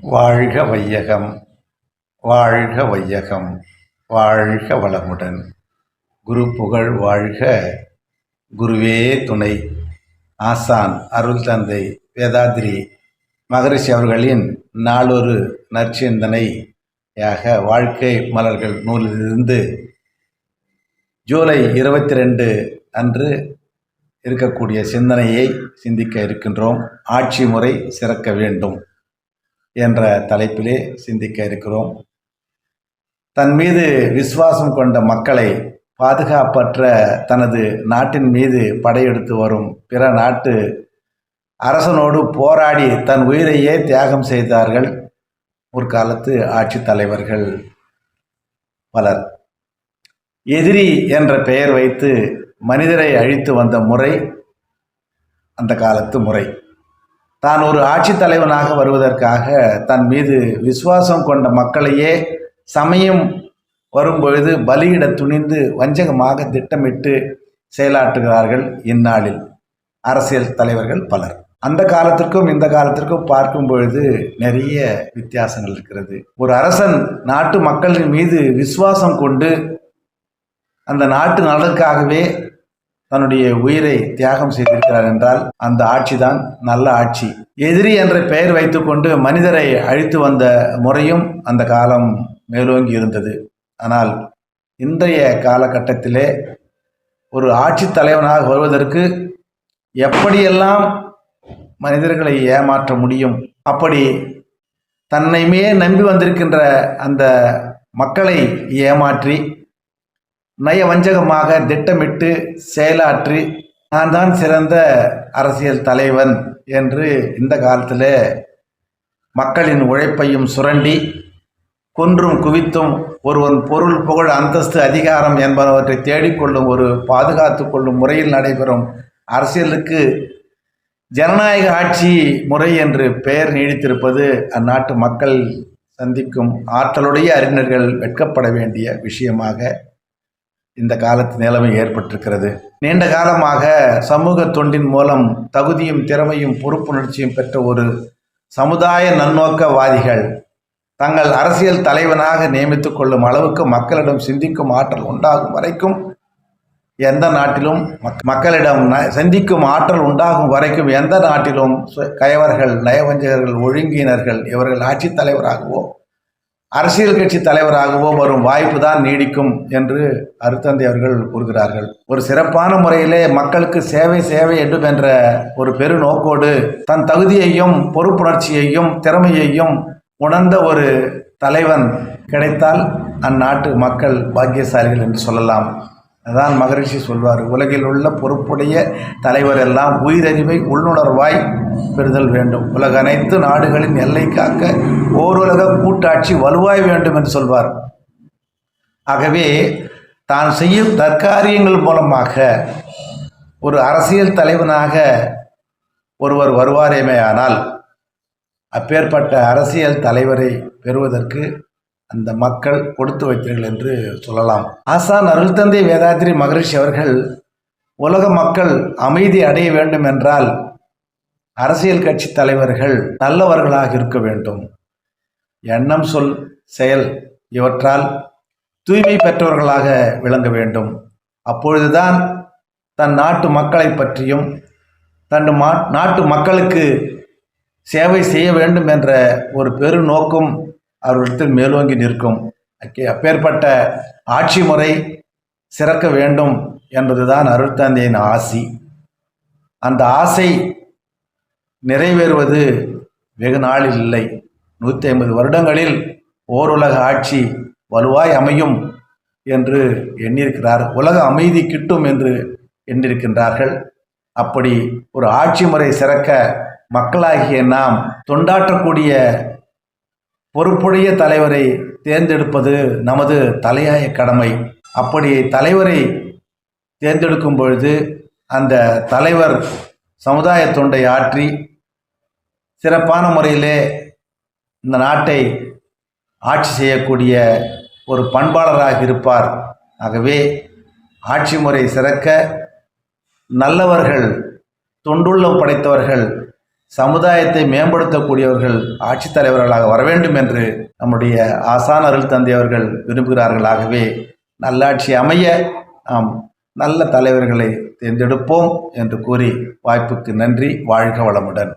வாழ்க வையகம் வாழ்க வையகம் வாழ்க வளமுடன். குரு புகழ் வாழ்க. குருவே துணை. ஆசான் அருள் தந்தை வேதாத்ரி மகரிஷி அவர்களின் நாளொரு நற்சிந்தனையாக வாழ்க்கை மலர்கள் நூலிலிருந்து ஜூலை இருபத்தி ரெண்டு அன்று இருக்கக்கூடிய சிந்தனையை சிந்திக்க இருக்கின்றோம். ஆட்சி முறை சிறக்க வேண்டும். என்ற தலைப்பிலே சிந்திக்க இருக்கிறோம். தன் மீது விசுவாசம் கொண்ட மக்களை பாதுகாப்பற்ற தனது நாட்டின் மீது படையெடுத்து வரும் பிற நாட்டு அரசனோடு போராடி தன் உயிரையே தியாகம் செய்தார்கள் முற்காலத்து ஆட்சி தலைவர்கள் பலர். எதிரி என்ற பெயர் வைத்து மனிதரை அழித்து வந்த முறை அந்த காலத்து முறை. தான் ஒரு ஆட்சித் தலைவனாக வருவதற்காக தன் மீது விசுவாசம் கொண்ட மக்களையே சமயம் வரும்பொழுது பலியிட துணிந்து வஞ்சகமாக திட்டமிட்டு செயலாற்றுகிறார்கள் இந்நாளில். அரசியல் தலைவர்கள் பலர். அந்த காலத்திற்கும் இந்த காலத்திற்கும் பார்க்கும் பொழுது நிறைய வித்தியாசங்கள் இருக்கிறது. ஒரு அரசன் நாட்டு மக்களின் மீது விசுவாசம் கொண்டு அந்த நாட்டு நலனுக்காகவே தன்னுடைய உயிரை தியாகம் செய்திருக்கிறார் என்றால் அந்த ஆட்சிதான் நல்ல ஆட்சி. எதிரி என்ற பெயர் வைத்துக்கொண்டு மனிதரை அழித்து வந்த முறையும் அந்த காலம் மேலோங்கி இருந்தது. ஆனால் இன்றைய காலகட்டத்திலே ஒரு ஆட்சி தலைவனாக வருவதற்கு எப்படியெல்லாம் மனிதர்களை ஏமாற்ற முடியும்? அப்படி தன்னைமே நம்பி வந்திருக்கின்ற அந்த மக்களை ஏமாற்றி நயவஞ்சகமாக திட்டமிட்டு செயலாற்றி நான் தான் சிறந்த அரசியல் தலைவன் என்று இந்த காலத்தில் மக்களின் உழைப்பையும் சுரண்டி கொன்றும் குவித்தும் ஒருவன் பொருள் புகழ் அந்தஸ்து அதிகாரம் என்பனவற்றை தேடிக்கொள்ளும் ஒரு பாதுகாத்து கொள்ளும் முறையில் நடைபெறும் அரசியலுக்கு ஜனநாயக ஆட்சி முறை என்று பெயர் நீடித்திருப்பது அந்நாட்டு மக்கள் சந்திக்கும் ஆற்றலுடைய அறிஞர்கள் வெட்கப்பட வேண்டிய விஷயமாக இந்த காலத்து நிலைமை ஏற்பட்டிருக்கிறது. நீண்ட காலமாக சமூக தொண்டின் மூலம் தகுதியும் திறமையும் பொறுப்புணர்ச்சியும் பெற்ற ஒரு சமுதாய நன்னோக்கவாதிகள் தங்கள் அரசியல் தலைவனாக நியமித்துக் கொள்ளும் அளவுக்கு மக்களிடம் சிந்திக்கும் ஆற்றல் உண்டாகும் வரைக்கும் எந்த நாட்டிலும் மக்களிடம் சந்திக்கும் ஆற்றல் உண்டாகும் வரைக்கும் எந்த நாட்டிலும் கயவர்கள் நயவஞ்சகர்கள் ஒழுங்கினர்கள் இவர்கள் ஆட்சித் தலைவராகவோ அரசியல் கட்சி தலைவராகவோ வரும் வாய்ப்பு தான் நீடிக்கும் என்று அருத்தந்தை அவர்கள் கூறுகிறார்கள். ஒரு சிறப்பான முறையிலே மக்களுக்கு சேவை சேவை வேண்டும் என்ற ஒரு பெரு நோக்கோடு தன் தகுதியையும் பொறுப்புணர்ச்சியையும் திறமையையும் உணர்ந்த ஒரு தலைவன் கிடைத்தால் அந்நாட்டு மக்கள் பாக்கியசாலிகள் என்று சொல்லலாம். அதான் மகரிஷி சொல்வார் உலகில் உள்ள பொறுப்புடைய தலைவர் எல்லாம் உயிரறிவை உள்ளுணர்வாய் பெறுதல் வேண்டும். உலக அனைத்து நாடுகளின் எல்லை காக்க ஓருலக கூட்டாட்சி வலுவாய் வேண்டும் என்று சொல்வார். ஆகவே தான் செய்யும் தற்காரியங்கள் மூலமாக ஒரு அரசியல் தலைவனாக ஒருவர் வருவாரேமே ஆனால் அப்பேற்பட்ட அரசியல் தலைவரை பெறுவதற்கு அந்த மக்கள் கொடுத்து வைத்தீர்கள் என்று சொல்லலாம். ஆசான் அருள் தந்தை வேதாத்திரி மகரிஷி அவர்கள் உலக மக்கள் அமைதி அடைய வேண்டும் என்றால் அரசியல் கட்சி தலைவர்கள் நல்லவர்களாக இருக்க வேண்டும். எண்ணம் சொல் செயல் இவற்றால் தூய்மை பெற்றவர்களாக விளங்க வேண்டும். அப்பொழுதுதான் தன் நாட்டு மக்களை பற்றியும் தன் மா நாட்டு மக்களுக்கு சேவை செய்ய வேண்டும் என்ற ஒரு பெரு நோக்கம் அவர்களிடத்தில் மேலோங்கி நிற்கும். அப்பேற்பட்ட ஆட்சி முறை சிறக்க வேண்டும் என்பதுதான் அருட்தந்தையின் ஆசி. அந்த ஆசை நிறைவேறுவது வெகு நாளில் இல்லை. நூற்றி ஐம்பது வருடங்களில் ஓருலக ஆட்சி வலுவாய் அமையும் என்று எண்ணியிருக்கிறார். உலக அமைதி கிட்டும் என்று எண்ணிருக்கின்றார்கள் அப்படி ஒரு ஆட்சி முறை சிறக்க மக்களாகிய நாம் தொண்டாற்றக்கூடிய பொறுப்புடைய தலைவரை தேர்ந்தெடுப்பது நமது தலையாய கடமை. அப்படி தலைவரை தேர்ந்தெடுக்கும் பொழுது அந்த தலைவர் சமுதாய தொண்டை ஆற்றி சிறப்பான முறையிலே இந்த நாட்டை ஆட்சி செய்யக்கூடிய ஒரு பண்பாளராக இருப்பார். ஆகவே ஆட்சி முறை சிறக்க நல்லவர்கள் தொண்டுள்ளம் படைத்தவர்கள் சமுதாயத்தை மேம்படுத்தக்கூடியவர்கள் ஆட்சித்தலைவர்களாக வர வேண்டும் என்று நம்முடைய ஆசான் அருள் தந்தை அவர்கள் விரும்புகிறார்கள். ஆகவே நல்லாட்சி அமைய நாம் நல்ல தலைவர்களை தேர்ந்தெடுப்போம் என்று கூறி வாய்ப்புக்கு நன்றி. வாழ்க வளமுடன்.